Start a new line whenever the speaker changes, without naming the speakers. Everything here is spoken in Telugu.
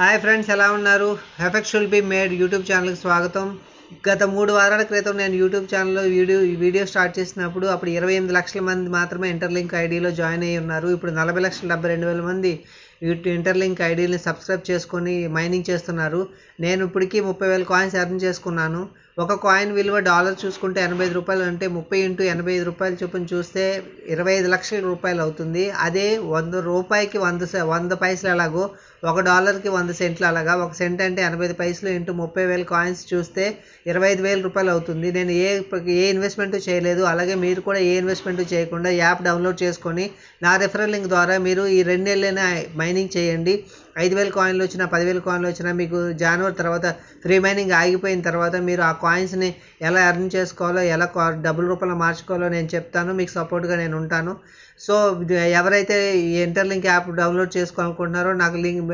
హాయ్ ఫ్రెండ్స్ ఎలా ఉన్నారు? Effect shall be made YouTube ఛానల్కి స్వాగతం. గత మూడు వారాల క్రితం నేను యూట్యూబ్ ఛానల్లో వీడియో వీడియో స్టార్ట్ చేసినప్పుడు అప్పుడు ఇరవై ఎనిమిది లక్షల మంది మాత్రమే ఇంటర్లింక్ ఐడిలో జాయిన్ అయ్యి ఉన్నారు. ఇప్పుడు నలభై లక్షల డెబ్బై రెండు వేల మంది యూట్యూబ్ ఇంటర్లింక్ ఐడీని సబ్స్క్రైబ్ చేసుకొని మైనింగ్ చేస్తున్నారు. నేను ఇప్పటికీ ముప్పై వేల కాయిన్స్ ఎర్న్ చేసుకున్నాను. ఒక కాయిన్ విలువ డాలర్ చూసుకుంటే ఎనభై ఐదు రూపాయలు అంటే ముప్పై ఇంటూ ఎనభై ఐదు రూపాయలు చొప్పున చూస్తే ఇరవై ఐదు లక్షల రూపాయలు అవుతుంది. అదే వంద రూపాయికి వంద సె- వంద పైసలు ఎలాగో ఒక డాలర్కి వంద సెంట్లు అలాగా ఒక సెంట్ అంటే ఎనభై ఐదు పైసలు ఇంటూ ముప్పై వేల కాయిన్స్ చూస్తే ఇరవై ఐదు వేల రూపాయలు అవుతుంది. నేను ఏ ఏ ఇన్వెస్ట్మెంట్ చేయలేదు. అలాగే మీరు కూడా ఏ ఇన్వెస్ట్మెంట్ చేయకుండా యాప్ డౌన్లోడ్ చేసుకొని నా రిఫరల్ లింక్ ద్వారా మీరు ఈ రెండు మైనింగ్ చేయండి. ఐదు వేల కాయిన్లు వచ్చినా పదివేల కాయిన్లు వచ్చినా మీకు జనవరి తర్వాత ఫ్రీ మైనింగ్ ఆగిపోయిన తర్వాత మీరు ఆ కాయిన్స్ని ఎలా ఎర్న్ చేసుకోవాలో ఎలా డబ్బుల రూపంలో మార్చుకోవాలో నేను చెప్తాను. మీకు సపోర్ట్గా నేను ఉంటాను. సో ఎవరైతే ఈ ఇంటర్లింక్ యాప్ డౌన్లోడ్ చేసుకోవాలనుకుంటున్నారో నాకు లింక్